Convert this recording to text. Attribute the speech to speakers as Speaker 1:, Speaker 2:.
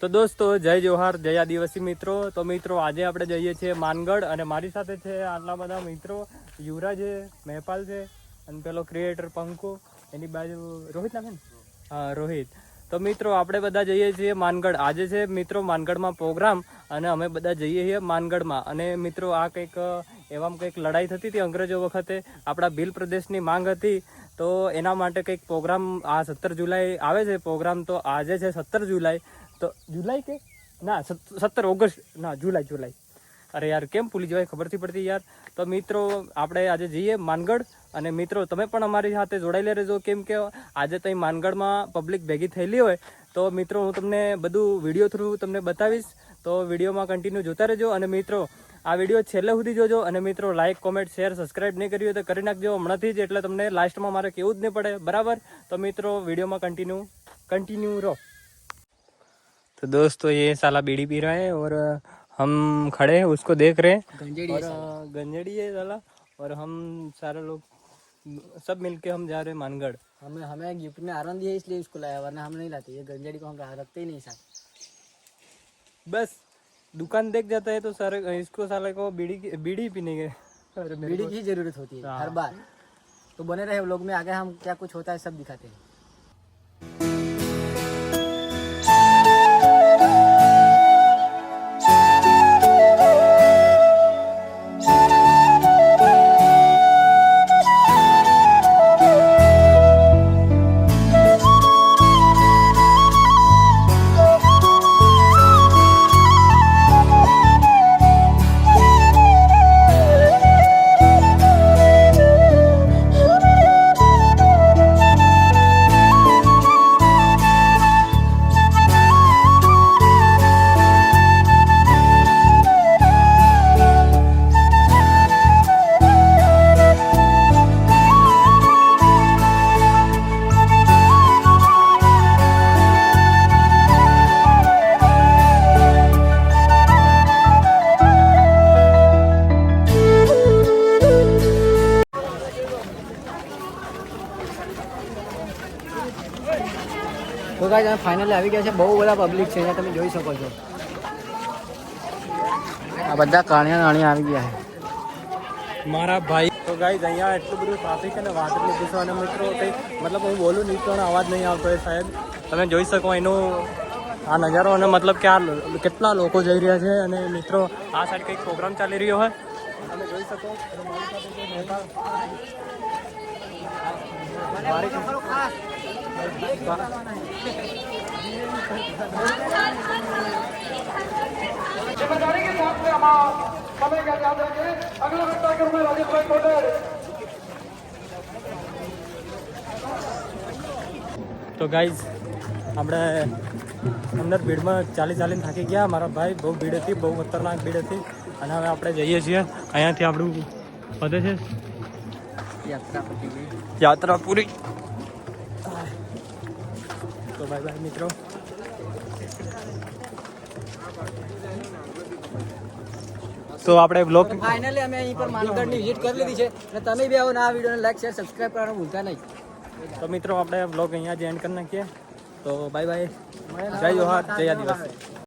Speaker 1: તો દોસ્તો, જય જોહાર, જય આદિવાસી મિત્રો. તો મિત્રો, આજે આપણે જઈએ છીએ માનગઢ અને મારી સાથે છે આટલા બધા મિત્રો. યુવરા છે, મહેપાલ છે, અને પેલો ક્રિએટર પંકુ. એની બાજુ રોહિત નાખે હા, રોહિત. તો મિત્રો, આપણે બધા જઈએ છીએ માનગઢ. આજે છે મિત્રો માનગઢમાં પ્રોગ્રામ અને અમે બધા જઈએ છીએ માનગઢમાં. અને મિત્રો, આ કંઈક એવામાં કંઈક લડાઈ થતી હતી અંગ્રેજો વખતે. આપણા ભીલ પ્રદેશની માંગ હતી. તો એના માટે કંઈક પ્રોગ્રામ આ સત્તર જુલાઈ આવે છે પ્રોગ્રામ. તો આજે છે સત્તર જુલાઈ. તો જુલાઈ કે? ના સત્તર ઓગસ્ટ. ના, જુલાઈ જુલાઈ. અરે યાર, કેમ ભૂલી જવાય? ખબર નથી પડતી યાર. તો મિત્રો, આપણે આજે જઈએ માનગઢ. અને મિત્રો, તમે પણ અમારી સાથે જોડાયેલા રહેજો. કેમ કે આજે ત્યાં માનગઢમાં પબ્લિક ભેગી થયેલી હોય. તો મિત્રો, હું તમને બધું વીડિયો થ્રુ તમને બતાવીશ. તો વિડીયોમાં કન્ટિન્યુ જોતા રહેજો. અને મિત્રો, આ વીડિયો છેલ્લે સુધી જોજો. અને મિત્રો લાઇક કોમેન્ટ શેર સબસ્ક્રાઇબ નહીં કર્યું તો કરી નાખજો. હમણાંથી જ, એટલે તમને લાસ્ટમાં મારે કેવું જ નહીં પડે. બરાબર? તો મિત્રો, વિડીયોમાં કન્ટિન્યુ કન્ટિન્યુ રહો. तो दोस्तों ये साला बीड़ी पी रहा है और हम खड़े हैं उसको देख रहे हैं।
Speaker 2: गंजेड़ी
Speaker 1: और गंजेड़ी है साला। और हम सारे लोग सब मिलके हम जा रहे हैं मानगढ़।
Speaker 2: हमें हमें गिफ्ट में आनंद है इसलिए इसको लाया वरना हम नहीं लाते। ये गंजेड़ी को हम रखते ही नहीं साथ
Speaker 1: बस दुकान देख जाता है तो सारे इसको साले को बीड़ी बीड़ी पीने के
Speaker 2: बीड़ी
Speaker 1: की
Speaker 2: ज़रूरत होती है।
Speaker 1: हाँ।
Speaker 2: हर बार। तो बने रहे लोग में आगे हम क्या कुछ होता है सब दिखाते हैं। તો ગાઈસ અમે ફાઇનલી આવી ગયા છે બહુ બધા પબ્લિક છે અહીંયા, તમે જોઈ શકો છો. આ બધા કાણિયા નાણિયા આવી ગયા છે.
Speaker 1: મારા ભાઈ તો ગાઈઝ અહીંયા એટલું બધું ટ્રાફિક અને વાત જ નહીં અને મિત્રો કંઈ મતલબ હું બોલું નહીં તો અવાજ નહીં આવતો એ સાહેબ. તમે જોઈ શકો એનું આ નજારો અને મતલબ કે આ કેટલા લોકો જઈ રહ્યા છે. અને મિત્રો, આ સાઈડ કંઈક પ્રોગ્રામ ચાલી રહ્યો હોય. તમે જોઈ શકો. મારી સાથે છે
Speaker 3: जिम्मेदारी के साथ में हम समय का ध्यान रखें अगला वक्ता के रूप में राजेश भाई कोटर
Speaker 1: તો ગાઈઝ આપણે અંદર ભીડમાં ચાલી ચાલીને થાકી ગયા મારા ભાઈ બહુ ભીડ હતી બહુ ખતરનાક ભીડ હતી અને હવે આપણે જઈએ છીએ અહીંયાથી આપણું વધે છે
Speaker 2: યાત્રા પતી ગઈ
Speaker 1: યાત્રા પૂરી તો બાય બાય મિત્રો. તો આપણે બ્લોગ
Speaker 2: ફાઇનલી અમે અહીં પર માનગઢની વિઝિટ કરી લીધી છે. અને તમે બી આવો ને આ વિડીયોને લાઈક શેર સબસ્ક્રાઇબ કરવાનું ભૂલતા નહીં.
Speaker 1: તો મિત્રો આપણે બ્લોગ અહીંયા જ એન્ડ કરી નાખીએ. તો બાય બાય જય જોહાર જય આદિવાસી.